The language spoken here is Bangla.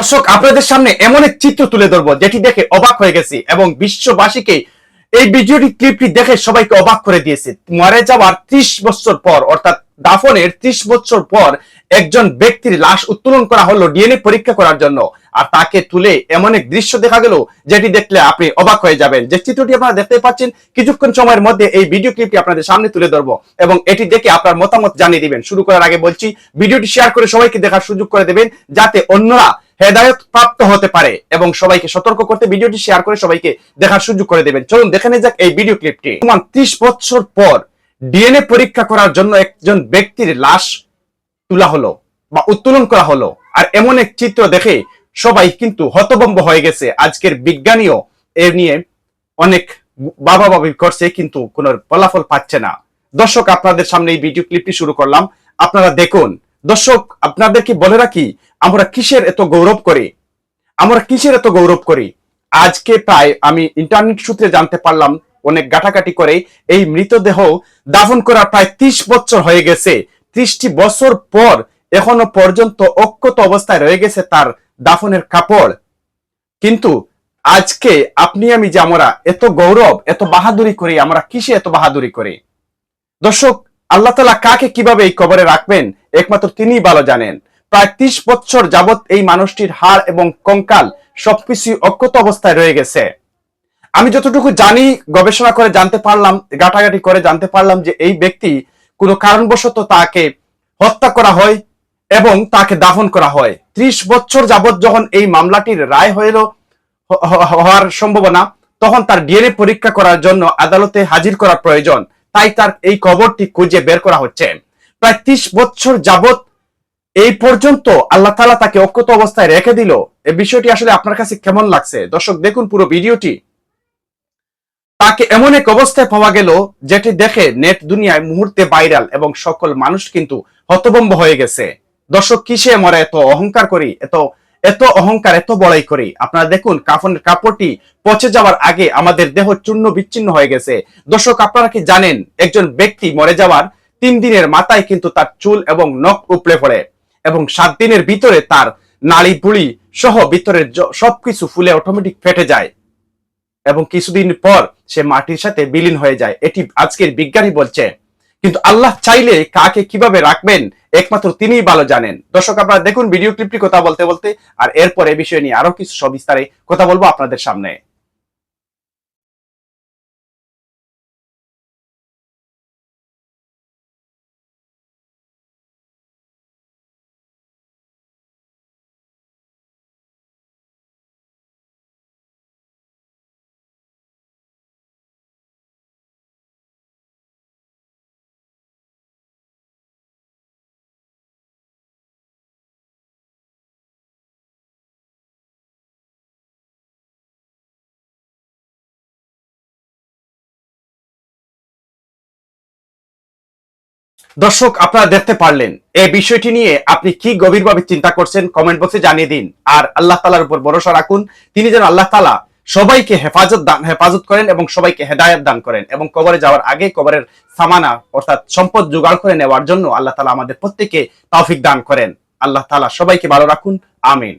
দর্শক, আপনাদের সামনে এমন এক চিত্র তুলে ধরবো, যেটি দেখে অবাক হয়ে গেছি এবং বিশ্ববাসীকে এই ভিডিওটি ক্লিপটি দেখে সবাইকে অবাক করে দিয়েছে। মারা যাওয়ার ত্রিশ বছর পর, অর্থাৎ দাফনের ত্রিশ বছর পর একজন ব্যক্তির লাশ উত্তোলন করা হলো ডিএনএ পরীক্ষা করার জন্য। আর তাকে তুলে এমন এক দৃশ্য দেখা গেল, যেটি দেখলে আপনি অবাক হয়ে যাবেন। যে চিত্রটি আপনারা দেখতে পাচ্ছেন, কিছুক্ষণ সময়ের মধ্যে এই ভিডিও ক্লিপটি আপনাদের সামনে তুলে ধরবো এবং এটি দেখে আপনার মতামত জানিয়ে দিবেন। শুরু করার আগে বলছি, ভিডিওটি শেয়ার করে সবাইকে দেখার সুযোগ করে দেবেন, যাতে অন্যরা হেদায়ত প্রাপ্ত হতে পারে এবং সবাইকে সতর্ক করতে ভিডিওটি শেয়ার করে সবাইকে দেখার সুযোগ করে দেবেন। চলুন, দেখে নেওয়া যাক এই ভিডিও ক্লিপটি ত্রিশ বছর পর ডিএনএ পরীক্ষা করার জন্য একজন ব্যক্তির লাশ তোলা হলো বা উত্তোলন করা হলো। আর এমন এক চিত্র দেখে সবাই কিন্তু হতভম্ব হয়ে গেছে। আজকের বিজ্ঞানীও এ নিয়ে অনেক বাবা বাবি করছে, কিন্তু কোন ফলাফল পাচ্ছে না। দর্শক, আপনাদের সামনে এই ভিডিও ক্লিপটি শুরু করলাম। আপনারা দেখুন দর্শক, আপনাদেরকে বলে রাখি, আমরা কিসের এত গৌরব করি? আমরা কিসের এত গৌরব করি? আজকে প্রায় আমি ইন্টারনেট সূত্রে জানতে পারলাম, অনেক গাটাগাটি করে এই মৃতদেহ দাফন করার প্রায় ত্রিশ বছর হয়ে গেছে। ত্রিশটি বছর পর এখনও পর্যন্ত অক্ষত অবস্থায় রয়ে গেছে তার দাফনের কাপড়। কিন্তু আজকে আপনি আমি যে আমরা এত গৌরব, এত বাহাদুরি করি, আমরা কিসে এত বাহাদুরি করি? দর্শক আল্লাহ তালা কাকে কীভাবে এই কবরে রাখবেন? একমাত্র তিনিই ভালো জানেন। প্রায় ত্রিশ বছর যাবৎ এই মানুষটির হাড় এবং কঙ্কাল সবকিছু অক্ষত অবস্থায় রয়ে গেছে। আমি যতটুকু জানি, গবেষণা করে জানতে পারলাম গাটাগাটি করে জানতে পারলাম যে এই ব্যক্তি কোনো কারণবশত তাকে হত্যা করা হয় এবং তাকে দাফন করা হয়। ত্রিশ বছর যাবৎ যখন এই মামলাটির রায় হইল হওয়ার সম্ভাবনা, তখন তার ডিএনএ পরীক্ষা করার জন্য আদালতে হাজির করা প্রয়োজন। তাই তার এই কবরটি খুঁজে বের করা হচ্ছে। প্রায় ত্রিশ বছর যাবৎ এই পর্যন্ত আল্লাহ তালা তাকে অক্ষত অবস্থায় রেখে দিল। এই বিষয়টি আসলে আপনার কাছে কেমন লাগছে? দর্শক, দেখুন পুরো ভিডিওটি। তাকে এমন এক অবস্থায় পাওয়া গেল যেটি দেখে নেট দুনিয়ায় মুহূর্তে ভাইরাল এবং সকল মানুষ কিন্তু হতভম্ব হয়ে গেছে। দর্শক, কিসে আমরা এত অহংকার করি, এত এত অহংকার, এত বড়াই করি। আপনারা দেখুন কাফনের কাপড়টি পচে যাওয়ার আগে আমাদের দেহ চূর্ণ বিচ্ছিন্ন হয়ে গেছে। দর্শক, আপনারা কি জানেন, একজন ব্যক্তি মরে যাওয়ার তিন দিনের মাথায় কিন্তু তার চুল এবং নখ উপড়ে পড়ে এবং সাত দিনের ভিতরে তার নাড়ি বুড়ি সহ ভিতরের সবকিছু ফুলে অটোমেটিক ফেটে যায় এবং কিছুদিন পর সে মাটির সাথে বিলীন হয়ে যায়। এটি আজকের বিজ্ঞানী বলছে। কিন্তু আল্লাহ চাইলে কাকে কীভাবে রাখবেন? একমাত্র তিনিই ভালো জানেন। দর্শক, আপনারা দেখুন ভিডিও ক্লিপটি কথা বলতে বলতে, আর এরপর এ বিষয় নিয়ে আরও কিছু সবিস্তারে কথা বলব আপনাদের সামনে। দর্শক, আপনারা দেখতে পারলেন, এই বিষয়টি নিয়ে আপনি কি গভীরভাবে চিন্তা করছেন কমেন্ট বক্সে জানিয়ে দিন। আর আল্লাহ তালার উপর ভরসা রাখুন, তিনি যেন আল্লাহ তালা সবাইকে হেফাজত দান হেফাজত করেন এবং সবাইকে হেদায়ত দান করেন এবং কবরে যাওয়ার আগে কবরের সামানা অর্থাৎ সম্পদ জোগাড় করে নেওয়ার জন্য আল্লাহ তালা আমাদের প্রত্যেকে তৌফিক দান করেন। আল্লাহ তালা সবাইকে ভালো রাখুন, আমিন।